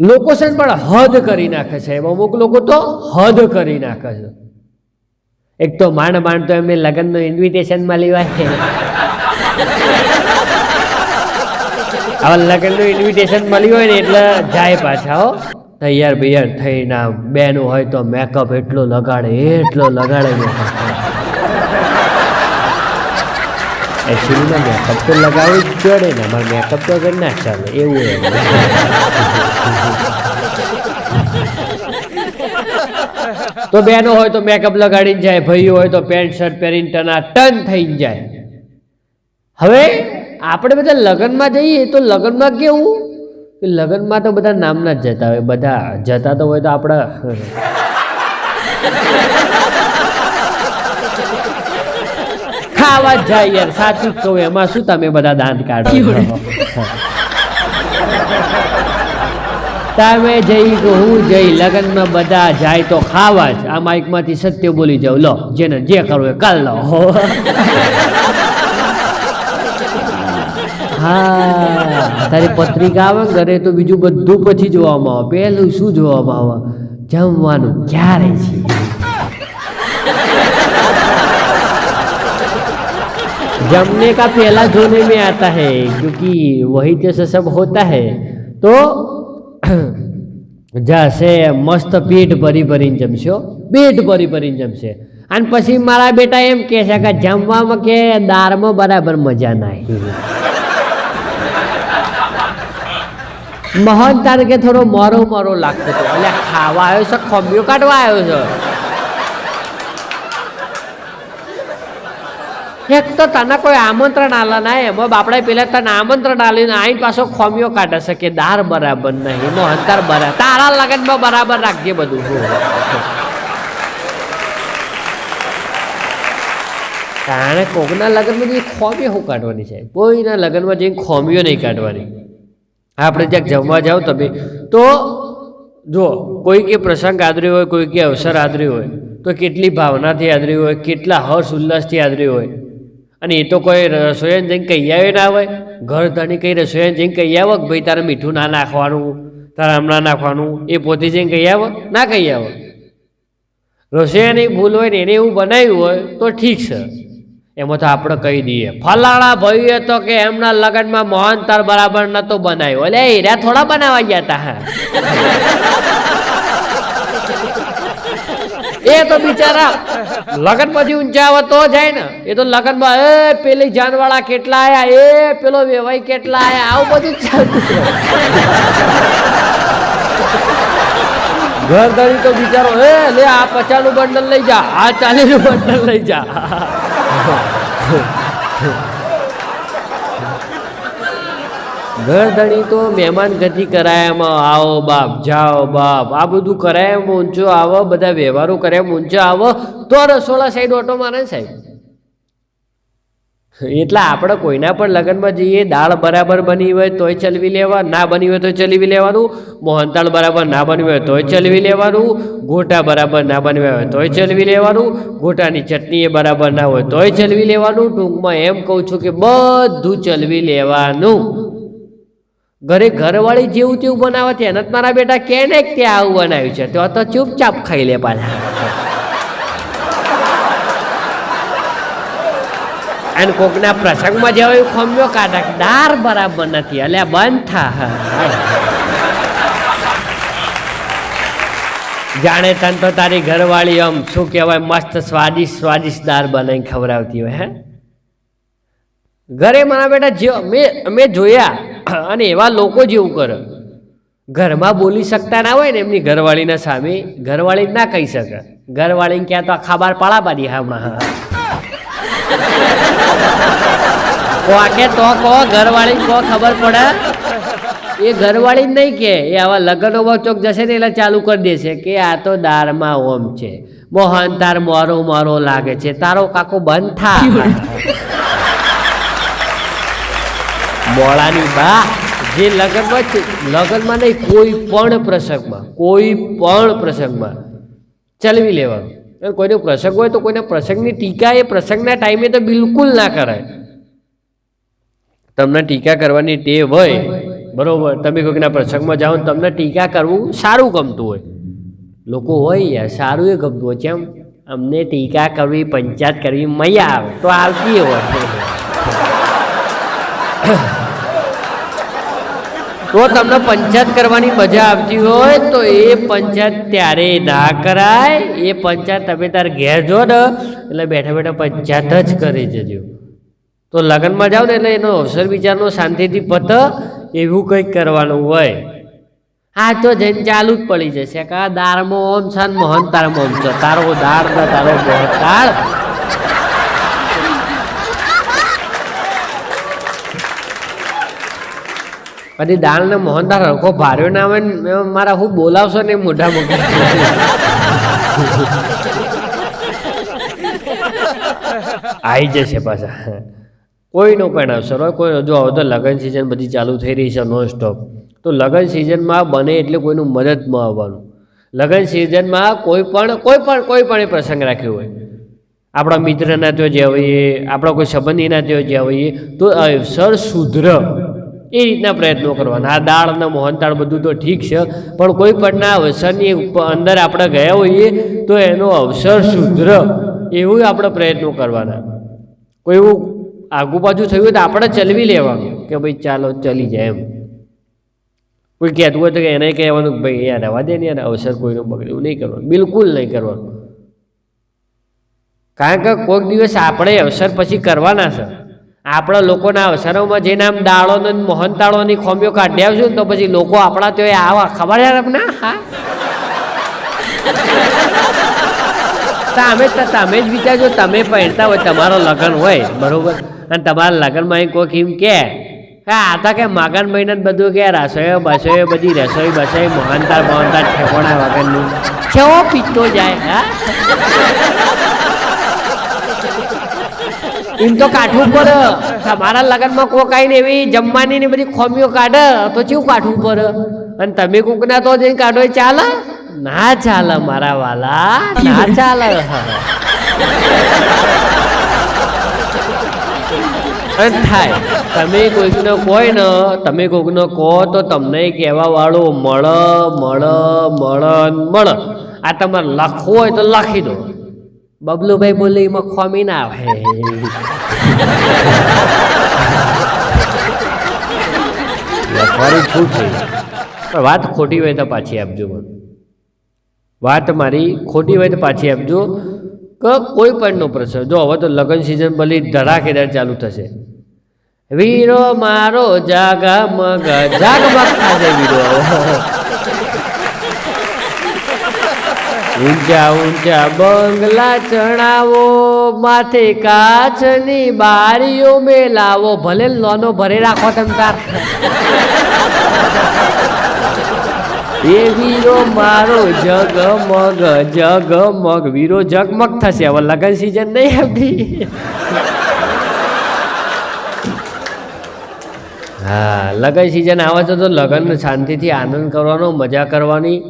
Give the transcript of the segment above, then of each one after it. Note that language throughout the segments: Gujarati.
લોકો છે ને પણ હદ કરી નાખે છે. એમાં અમુક લોકો તો હદ કરી નાખે છે. એક તો માંડ માંડ તો એમને લગ્નનું ઇન્વિટેશનમાં લેવાય. આવા લગ્નનું ઇન્વિટેશન મળ્યું હોય ને એટલે જાય પાછા, હો. તૈયાર બૈયાર થઈને બેન હોય તો મેકઅપ એટલો લગાડે એટલો લગાડે. મેકઅપ એકચ્યુઅલી મેકઅપ તો લગાવવું જ પડે ને, અમારે મેકઅપ તો વગર ના ચાલે, એવું એમ તો બેનો હોય તો મેકઅપ લગાડીને જાય, ભાઈઓ હોય તો પેન્ટ શર્ટ પહેરીને ટના ટન થઈને જાય. હવે આપણે બધા લગ્નમાં જઈએ તો લગ્નમાં કેવું? કે લગ્નમાં તો બધા નામના જ જતા હોય, બધા જતા તો હોય તો આપણે જ જાય યાર સાચું કહું એમાં શું તમે બધા દાંત કાઢો? તમે જઈ કે હું જઈ લગ્નમાં બધા જાય તો ખાવા જ. આ માઇકમાંથી સત્ય બોલી જાઉં. લો જેને જે કરવું એ કાલ લો. હા. તારી પત્રિકા આવે ઘરે તો બીજું બધું પછી જોવામાં આવે. પહેલું શું જોવામાં આવે? જમવાનું ક્યારે છે? जमने का पहला जोने में आता है क्योंकि वही जैसे सब होता है तो જશે મસ્ત પેટ ભરી ભરીને જમશો પેટ ભરી ભરીને જમશે અને પછી મારા બેટા એમ કહે છે કે જમવામાં કે દાળમાં બરાબર મજા ના આવી મહન તાર કે થોડો મોરો મોરો લાગતો હતો એટલે ખાવા આવ્યો છે ખોમ્યો કાઢવા આવ્યો છે એક તો તને કોઈ આમંત્રણ આલા ના એમાં બાપડા પેલા તને આમંત્રણ આલીને આઈને પાછો ખોમિયો કાઢે છે કે દાર બરાબર નહીં. નો અંતર બરાબર. તારા લગનમાં બરાબર રાખજે બધું. તાણે કોકના લગ્નમાં જઈને ખોમી શું કાઢવાની છે? કોઈના લગ્નમાં જઈને ખોમીઓ નહીં કાઢવાની. આપણે જ્યાં જમવા જાઓ તમે. તો જો કોઈ કે પ્રસંગ આદર્યો હોય કોઈ કે અવસર આદર્યો હોય, તો કેટલી ભાવનાથી આદર્યું હોય, કેટલા હર્ષ ઉલ્લાસથી આદર્યું હોય. અને એ તો કોઈ રસોઈયાને જઈને કહી આવે ના હોય. ઘર ધણી કઈ રસોઈયાને જઈને કહી આવો કે ભાઈ તારે મીઠું ના નાખવાનું, તારે હમણાં નાખવાનું. એ પોતે જઈને કહી આવો, ના કહી આવો. રસોઈયાની ભૂલ હોય ને એને એવું બનાવ્યું હોય તો ઠીક છે. એમાં તો આપણે કહી દઈએ. ફલાણા ભાઈએ તો કે એમના લગ્નમાં મહાન તાર બરાબર નતો બનાવ્યો. એટલે એરા થોડા બનાવવા ગયા હતા હા. એ તો બિચારા લગન પછી ઊંચા આવે તો જાય ને. એ તો લગનમાં, એ, પેલી જાનવાળા કેટલા આયા? એ, પેલો વેવાઈ કેટલા આયા? આવું બધું ચાલતું ઘર ધણી તો બિચારો, એ, લે, આ પચાસનું બંડલ લઈ જા, આ ચાલીસનું બંડલ લઈ જા. ઘર ધણી તો મહેમાન ગતિ કરાયામાં, આવો બાપ, જાઓ બાપ. આ બધું કરાય ઊંચો આવો, બધા વ્યવહારો કરાય ઊંચો આવો. તો રસોડા સાઈડ ઓટો મારે સાહેબ. એટલે આપણે કોઈના પણ લગ્નમાં જઈએ, દાળ બરાબર બની હોય તોય ચલવી લેવા ના બની હોય તો ચલવી લેવાનું મોહનતાળ બરાબર ના બની હોય તોય ચલવી લેવાનું, ગોટા બરાબર ના બનવા હોય તોય ચલવી લેવાનું, ગોટાની ચટણી એ બરાબર ના હોય તોય ચલવી લેવાનું. ટૂંકમાં એમ કહું છું કે બધું ચલવી લેવાનું. ઘરે ઘરવાળી જેવું તેવું બનાવે છે એના મારા બેટા કે ને કે આવું બનાવ્યું છે? તો તો ચૂપચાપ ખાઈ લે પાછા. અને કોકના પ્રસંગમાં જેવો ખમ્યો કાઢા દાર બરાબર નથી. એટલે બંધ થા. જાણે તન તો તારી ઘરવાળી આમ શું કહેવાય, મસ્ત સ્વાદિષ્ટ સ્વાદિષ્ટ દાર બનાવીને ખવડાવતી હોય, હે? ઘરે મારા બેટા જે મેં મેં જોયા. અને એવા લોકો જેવું કરે. ઘરમાં બોલી શકતા ના હોય ને એમની ઘરવાળીના સામે, ઘરવાળી ના કહી શકે. ઘરવાળીને ક્યાં તો ખબર પાળા પાડી હમણાં કોકે તો કો ઘરવાળી કો ખબર પડે? એ ઘરવાળી નહીં કે, એ આવા લગ્નોમાં ચોક જશે ને એટલે ચાલુ કરી દેશે કે આ તો દારમાં ઓમ છે. મોહન તાર મોરો મોરો લાગે છે. તારો કાકો બંધ થા. મોળાની બા, જે લગ્નમાં લગ્નમાં નહીં, કોઈ પણ પ્રસંગમાં, કોઈ પણ પ્રસંગમાં ચલવી લેવાનું. કોઈનો પ્રસંગ હોય તો કોઈના પ્રસંગની ટીકા, એ પ્રસંગના ટાઈમે તો બિલકુલ ના કરાય. તમને ટીકા કરવાની ટેવ હોય, બરોબર, તમે કોઈકના પ્રસંગમાં જાઓ તમને ટીકા કરવું સારું ગમતું હોય. લોકો હોય યાર, સારું એ ગમતું હોય, જેમ અમને ટીકા કરવી, પંચાયત કરવી, મજા આવે, તો આવતી હોય. તો તમને પંચાયત કરવાની મજા આવતી હોય તો એ પંચાયત ત્યારે ના કરાય. એ પંચાયત તમે તાર ઘેર જો ને, એટલે બેઠા બેઠા પંચાયત જ કરી જજો તો લગ્નમાં જાઓ ને એટલે એનો અવસર વિચારનો શાંતિથી પત, એવું કંઈક કરવાનું હોય. હા, તો જઈને ચાલુ જ પડી જશે કા આ દાળમાં ઓમ છે ને મોહન તારમાં ઓમ છે. તારો દાર ને તારો મોહન દાળ પછી દાળ ને મોહન હરખો ભાર્યો ના આવે ને મારા હું બોલાવશો ને મોઢા મોઢા આવી જશે પાછા. કોઈનો પણ અવસર હોય, કોઈ જો હવે તો લગ્ન સિઝન બધી ચાલુ થઈ રહી છે નોન સ્ટોપ તો લગ્ન સિઝનમાં બને એટલે કોઈનું મદદમાં આવવાનું. લગ્ન સિઝનમાં કોઈ પણ કોઈ પણ કોઈ પણ પ્રસંગ રાખ્યો હોય. આપણા મિત્રના ત્યાં જ્યાં હોઈએ, આપણા કોઈ સંબંધીના ત્યાં જ્યાં હોઈએ, તો અવસર સુધર એ રીતના પ્રયત્નો કરવાના. આ દાળ અને મોહનતાળ બધું તો ઠીક છે, પણ કોઈ પણના અવસરની અંદર આપણે ગયા હોઈએ તો એનો અવસર સુધર એવું આપણે પ્રયત્નો કરવાના. કોઈ એવું આગુ પાછું થયું તો આપણે ચલવી લેવાનું કે ભાઈ ચાલો ચલી જાય એમ. કોઈ કહેતું હોય તો કે એને કહેવાનું ભાઈ યાર રહેવા દે ને યાર, અવસર કોઈનો એવું નહીં કરવાનું. બિલકુલ નહીં કરવાનું. કારણ કે કોઈક દિવસ આપણે અવસર પછી કરવાના છે. આપણા લોકોના અવસરોમાં જે નામ દાળો ને મોહનતાળોની ખોમીઓ કાઢી આવશું તો પછી લોકો આપણા તો આવા ખબર યાર તમને? હા. તમે તમે જ વિચારજો, તમે પહેરતા હોય, તમારો લગ્ન હોય, બરોબર? અને તમારા લગ્નમાં અહીં કોઈક એમ કે આ તો કે માગણ મહિને બધું કે રસોઈઓ, બસોઈઓ, બધી રસોઈ, બસોઈ, મોહનતાળ મોહનતાળ, ઠેકોણા વગરનું. કેવો પીતો જાય, હા. એમ તો કાઠવું પડે. તમારા લગ્નમાં કોક આવીને એવી જમવાની ને બધી ખોમીઓ કાઢે, તો કેવું કાઠવું પડે? અને તમે કોકના તો જઈને કાઢો ચાલે? ના ચાલે મારા વાલા, ના ચાલે. અને થાય, તમે કોઈકને કોઈ ને, તમે કોઈકને કહો તો તમને કહેવા વાળું મળ મળ મળ મળ. આ તમારે લખવું હોય તો લખી દો. બબલુભાઈ બોલે એમાં ખોમી ના આવે. લખવાની છૂટ છે? પણ વાત ખોટી હોય તો પાછી આપજો મને. વાત મારી ખોટી હોય તો પાછી આપજો. કે કોઈ પણનો પ્રસંગ જો હવે તો લગ્ન સિઝન ભલે ધડાકેદાર ચાલુ થશે. વીરો મારો જાગા મગ જાગમગ થશે વીરો. ઊંચા ઊંચા બંગલા ચણાવો, માથે કાચની બારીઓ મેલાવો. ભલે લોનો ભરે રાખો તમ તાર. એ વીરો મારો જગમગ જગમગ. વીરો જગમગ થશે. હવે લગન સિઝન નહીં આવતી. હા, લગન સિઝન આવે છે તો લગ્ન શાંતિથી આનંદ કરવાનો, મજા કરવાની.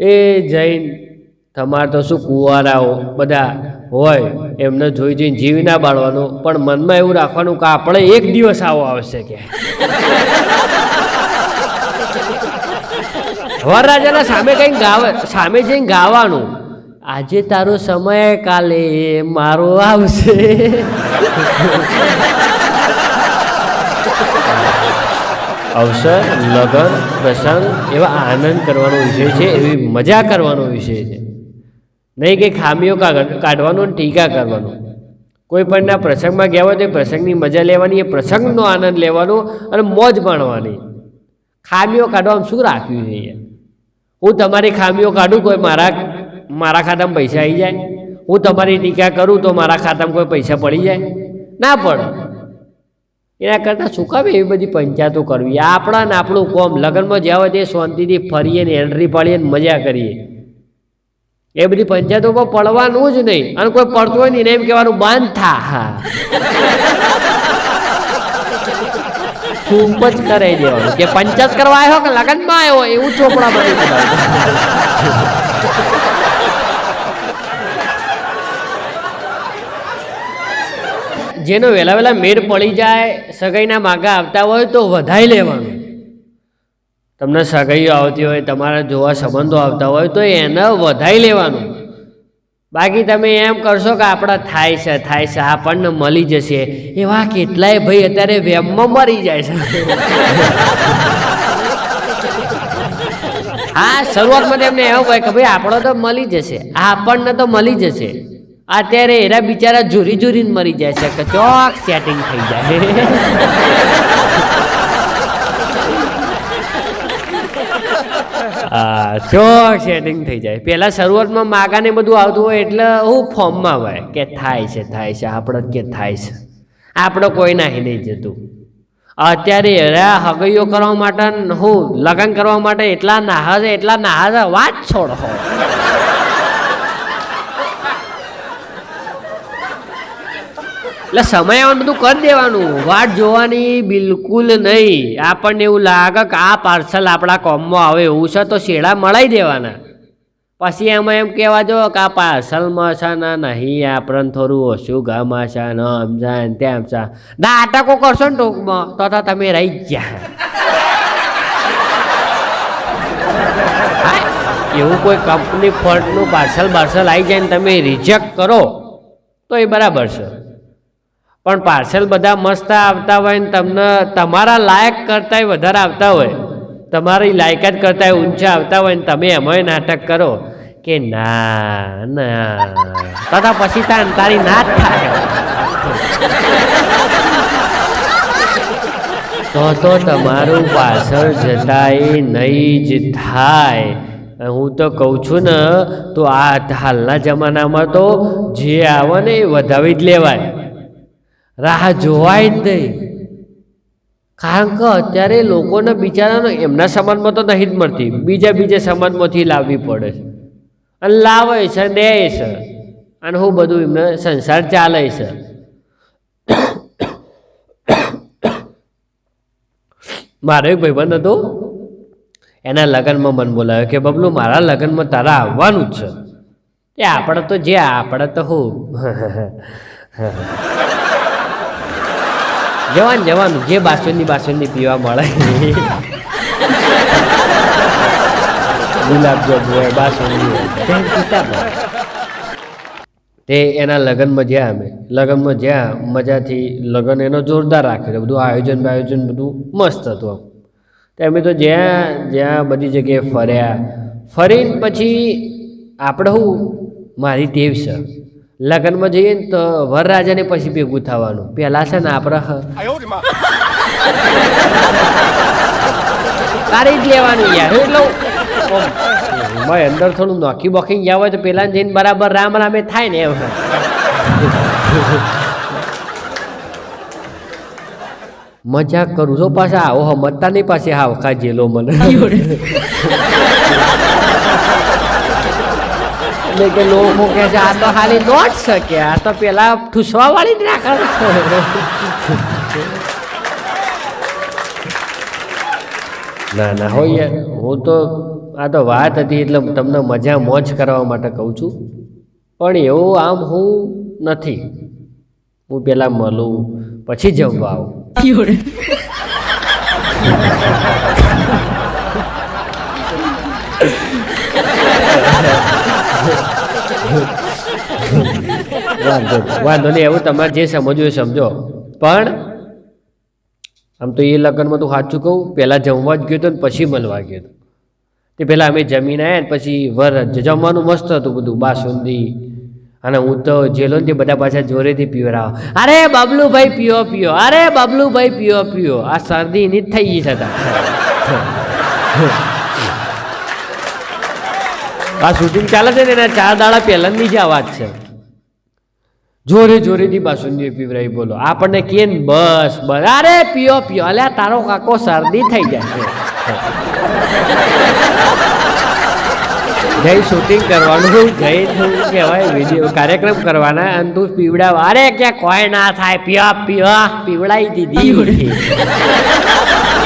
એ જૈન તમારે તો શું કુંવારાઓ બધા હોય, એમને જોઈ જોઈને જીવ ના બાળવાનું. પણ મનમાં એવું રાખવાનું કે આપણે એક દિવસ આવો આવશે કે. વરરાજાના સામે કંઈક ગાવ, સામે જઈને ગાવાનું. આજે તારો સમય કાલે મારો આવશે. અવસર, લગન, પ્રસંગ એવા આનંદ કરવાનો વિષય છે, એવી મજા કરવાનો વિષય છે. નહીં કે ખામીઓ કાઢ- કાઢવાનો ને ટીકા કરવાનું. કોઈ પણના પ્રસંગમાં ગયા હોય તો એ પ્રસંગની મજા લેવાની, એ પ્રસંગનો આનંદ લેવાનો અને મોજ માણવાની. ખામીઓ કાઢવામાં શું રાખ્યું છે હું તમારી ખામીઓ કાઢું, કોઈ મારા મારા ખાતામાં પૈસા આવી જાય. હું તમારી ટીકા કરું તો મારા ખાતામાં કોઈ પૈસા પડી જાય. ના પડે. એના કરતાં શું કામ એવી બધી પંચાયતો કરવી? આપણા ને આપણું કોમ. લગ્નમાં જ્યાં હોય તે શાંતિથી ફરીએ ને એન્ટ્રી પાડીએ ને મજા કરીએ. એ બધી પંચાયતોમાં પડવાનું જ નહીં. અને કોઈ પડતું હોય ને એમ કહેવાનું, બંધ થા. ચૂપ જ કરાવી દેવાનું. કે પંચાયત કરવા આવ્યો કે લગ્નમાં આવ્યો? એવું ચોપડા બની જેનો વહેલા વહેલા મેળ પડી જાય, સગાઈના માગા આવતા હોય તો વધાઈ લેવાનું. તમને સગાઈઓ આવતી હોય, તમારા જોવા સંબંધો આવતા હોય, તો એને વધાઈ લેવાનું. બાકી તમે એમ કરશો કે આપણા થાય છે થાય છે, આપણને મળી જશે. એવા કેટલાય ભાઈ અત્યારે વેમમાં મરી જાય છે. હા, શરૂઆતમાં તેમને એવું હોય કે ભાઈ, આપણો તો મળી જશે. આપણને તો મળી જશે. અત્યારે એરા બિચારા ઝૂરી ઝૂરીને મરી જાય છે, કે ચોક સેટિંગ થઈ જાય. હા સેટિંગ થઈ જાય. પહેલાં શરૂઆતમાં માગાને બધું આવતું હોય એટલે હું ફોર્મમાં હોય કે થાય છે થાય છે, આપણો કે થાય છે. આપણો કોઈ નાહી નહીં જતું. અત્યારે એરા હગૈયો કરવા માટે હું લગ્ન કરવા માટે એટલા નાહા છે, એટલા નાહા છે, વાત છોડો એટલે સમય આવવાનું બધું કરી દેવાનું. વાટ જોવાની બિલકુલ નહીં. આપણને એવું લાગે કે આ પાર્સલ આપણા કોમમાં આવે એવું છે તો શેડા મળાઈ દેવાના. પછી એમાં એમ કહેવા જો કે આ પાર્સલમાં છે ને નહીં, આપણને થોડું ઓછું ગામમાં છે ને આમ ને તેમ છે. નાટકો કરશો ને ટૂંકમાં, તો તો તમે રહી ગયા. એવું કોઈ કંપની ફંડનું પાર્સલ બાર્સલ આવી જાય ને તમે રિજેક્ટ કરો, તો એ બરાબર છે. પણ પાર્સલ બધા મસ્ત આવતા હોય ને તમને તમારા લાયક કરતાંય વધારે આવતા હોય. તમારી લાયકાત કરતાંય ઊંચા આવતા હોય ને તમે એમાંય નાટક કરો કે ના ના. તથા પછી તાન, તારી ના જ થાય. તો તો તમારું પાછળ જતાય નહીં જ થાય. હું તો કહું છું ને, તો આ હાલના જમાનામાં તો જે આવે ને એ વધાવી જ લેવાય. રાહ જોવાય જ નહીં. કારણ કે અત્યારે લોકોને બિચારાને એમના સમાજમાં તો નહીં જ મળતી. બીજા બીજા સમાજમાંથી લાવવી પડે છે. અને લાવે છે, દે છે. અને હું બધું એમને સંસાર ચાલે છે. મારો એક ભાઈબંધ હતો. એના લગ્નમાં મન બોલાવ્યો કે, બબલુ, મારા લગ્નમાં તારા આવવાનું જ છે. એ આપણે તો જે, આપણે તો હું. જવાનું જવાનું. જે બાસુંદી બાસુંદી પીવા મળે. ગુલાબજાંબુ હોય, બાસુંદી હોય. તે એના લગ્નમાં જ્યાં અમે, લગ્નમાં જ્યાં મજાથી લગ્ન એનો જોરદાર રાખ્યો બધું આયોજન બાયોજન બધું મસ્ત હતું આમ. તો અમે તો જ્યાં જ્યાં બધી જગ્યાએ ફર્યા. ફરીને પછી આપણે હું? મારી ટેવ છે લગ્નમાં જઈએ ને તો વરરાજાને પછી ભેગું થવાનું. પહેલાં છે ને આપણે તારે જ લેવાનું યાર એટલે અંદર થોડું નોખી બોખી ગયા હોય તો પેલા જઈને બરાબર રામ રામે થાય ને એમ. મજા કરું છો, પાછા આવો હમતતા નહીં પાસે હા વખા જેલો મને. એટલે કે લોકો કહે છે આ તો ખાલી નોટ શકે આ તો પેલા ઠૂસવા વાળી જ ના ના ના હોય હું તો આ તો વાત હતી એટલે તમને મજા મોજ કરવા માટે કહું છું. પણ એવું આમ હું નથી. હું પહેલાં મળું પછી જમવા આવું. વાંધો વાંધો નહીં, એવું તમારે જે સમજવું એ સમજો. પણ આમ તો એ લગ્નમાં તું સાચું કહું, પહેલાં જમવા જ ગયો હતો ને પછી મળવા ગયો હતો. તે પહેલાં અમે જમીને આવ્યા ને પછી વર જમવાનું મસ્ત હતું બધું, બાસુંદી અને હું તો જેલો ને તે બધા પાછા જોરેથી પીવરાવ અરે બબલુભાઈ પીઓ પીઓ, અરે બબલુભાઈ પીઓ પીઓ. આ શરદી એની જ થઈ ગઈ છતાં આ શૂટિંગ ચાલે છે ને, એના ચાર દાડા પહેલાંની જ આ વાત છે. જોરે જોરેથી બાસુંદી પીવરાઈ બોલો. આપણને કે બસ બસ. અરે, પીઓ પીઓ. અલે તારો કાકો શરદી થઈ જાય જઈ શૂટિંગ કરવાનું જઈ શું કહેવાય વીડિયો કાર્યક્રમ કરવાના, અને તું પીવડાવ. અરે કે કોઈ ના થાય. પીઓ પીઓ. પીવડાવી દીધી.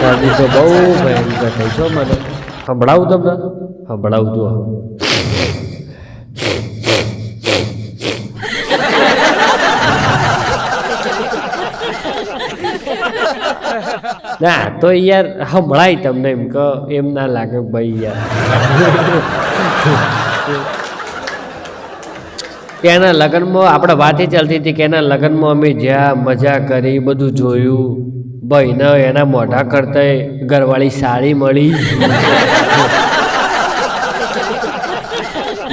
શરદી તો બહુ ભયંકર થઈ છો મને સંભળાવું તમને? સંભળાવું તું ના, તો યાર સંભળાય તમને એમ કે એમ ના લાગે ભાઈ યાર. કે એના લગ્નમાં આપણે વાતે ચાલતી હતી કે એના લગ્નમાં અમે જ્યાં મજા કરી, બધું જોયું. ભાઈને એના મોઢા કરતા ઘરવાળી સાડી મળી.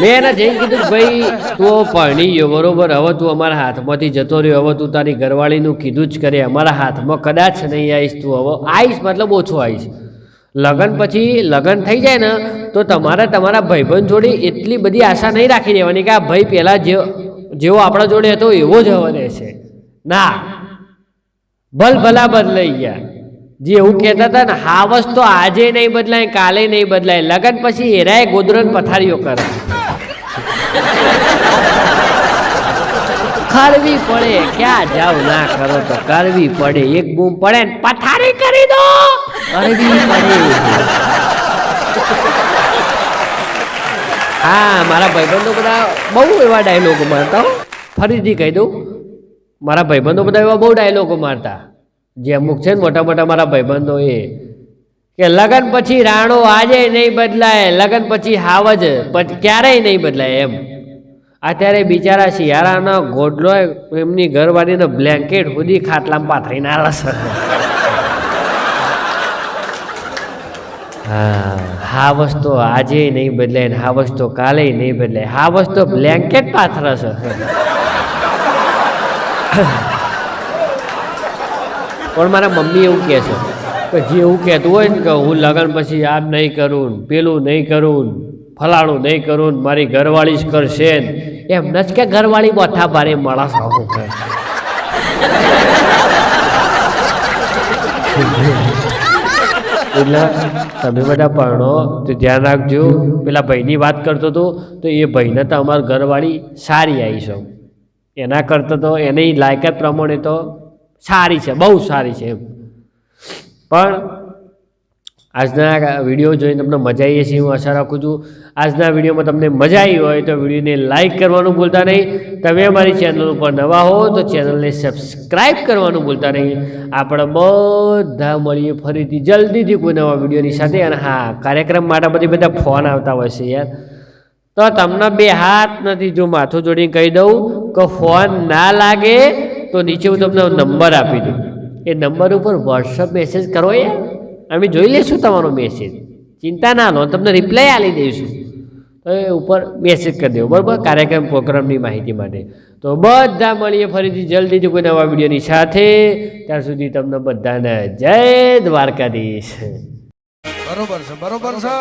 મેં એને જઈને કીધું ભાઈ, તું પરણી ગયો, બરોબર? હવે તું અમારા હાથમાંથી જતો રહ્યો, હવે તું તારી ઘરવાળીનું કીધું જ કરે. અમારા હાથમાં કદાચ નહીં આવીશ તું હવે. આવીશ મતલબ ઓછો આવીશ. લગ્ન પછી લગ્ન થઈ જાય ને, તો તમારે તમારા ભાઈબંધ જોડે એટલી બધી આશા નહીં રાખી દેવાની કે આ ભાઈ પહેલાં જે જેવો આપણા જોડે હતો એવો જ હવે રહેશે. ના. ભલ ભલા બદલાઈ ગયા. જે એવું કહેતા હતા ને, હાવસ તો આજે નહીં બદલાય, કાલે નહીં બદલાય. લગન પછી હેરાએ ગોદરન પથારીઓ કરે કરવી પડે, ક્યાં જાવ ના કરો તો કરવી પડે. એક બૂમ પડે ને, પથારી કરી દો. કરવી પડે. હા, મારા ભાઈબંધો બધા બહુ એવા ડાયલોગો મારતા ફરીથી કહી દઉં મારા ભાઈબંધો બધા એવા બહુ ડાયલોગો મારતા. જે અમુક છે ને મોટા મોટા મારા ભાઈબંધો એ કે લગન પછી રાણો આજે નહીં બદલાય લગન પછી હાવજ પછી ક્યારેય નહીં બદલાય એમ. અત્યારે બિચારા શિયાળાનો ગોડલો એમની ઘરવાળીનો બ્લેન્કેટ સુધી ખાટલામાં પાથરીને આલે છે. હા. હા વસ્તુ આજે નહીં બદલાય ને હા વસ્તુ કાલે નહીં બદલાય. હા વસ્તુ બ્લેન્કેટ પાથરશે છે. પણ મારા મમ્મી એવું કહે છે કે જે એવું કહેતું હોય ને કે હું લગ્ન પછી આમ નહીં કરું પેલું નહીં કરું ફલાણું નહીં કરું મારી ઘરવાળી જ કરશે ને, એમ ન જ કે ઘરવાળી બોથા ભારે માણસ આવું કરે. એટલે તમે બધા પરણો, તો ધ્યાન રાખજો. પેલા ભાઈની વાત કરતો હતો, તો એ ભાઈને તો અમારી ઘરવાળી સારી આવી છે. એના કરતાં તો એની લાયકાત પ્રમાણે તો સારી છે, બહુ સારી છે એમ. પણ આજના વીડિયો જોઈને તમને મજા આવી હશે, હું આશા રાખું છું. આજના વિડીયોમાં તમને મજા આવી હોય તો વિડીયોને લાઇક કરવાનું ભૂલતા નહીં. તમે અમારી ચેનલ ઉપર નવા હો તો ચેનલને સબસ્ક્રાઈબ કરવાનું ભૂલતા નહીં. આપણે બધા મળીએ ફરીથી જલ્દીથી કોઈ નવા વિડીયોની સાથે. અને હા, કાર્યક્રમ માટે બધી બધા ફોન આવતા હોય છે યાર. તો તમને બે હાથ નથી જો માથું જોડીને કહી દઉં. કે ફોન ના લાગે તો નીચે હું તમને નંબર આપી દઉં. એ નંબર ઉપર વોટ્સઅપ મેસેજ કરો એ. અમે જોઈ લઈશું તમારો મેસેજ ચિંતા ના લો તમને રિપ્લાય આપી દઈશું. તો એ ઉપર મેસેજ કરી દેવો, બરાબર? કાર્યક્રમ, પ્રોગ્રામની માહિતી માટે. તો બધા મળીએ ફરીથી જલ્દીથી કોઈ નવા વિડીયોની સાથે. ત્યાં સુધી તમને બધાને જય દ્વારકાધીશ. બરોબર છે બરોબર છે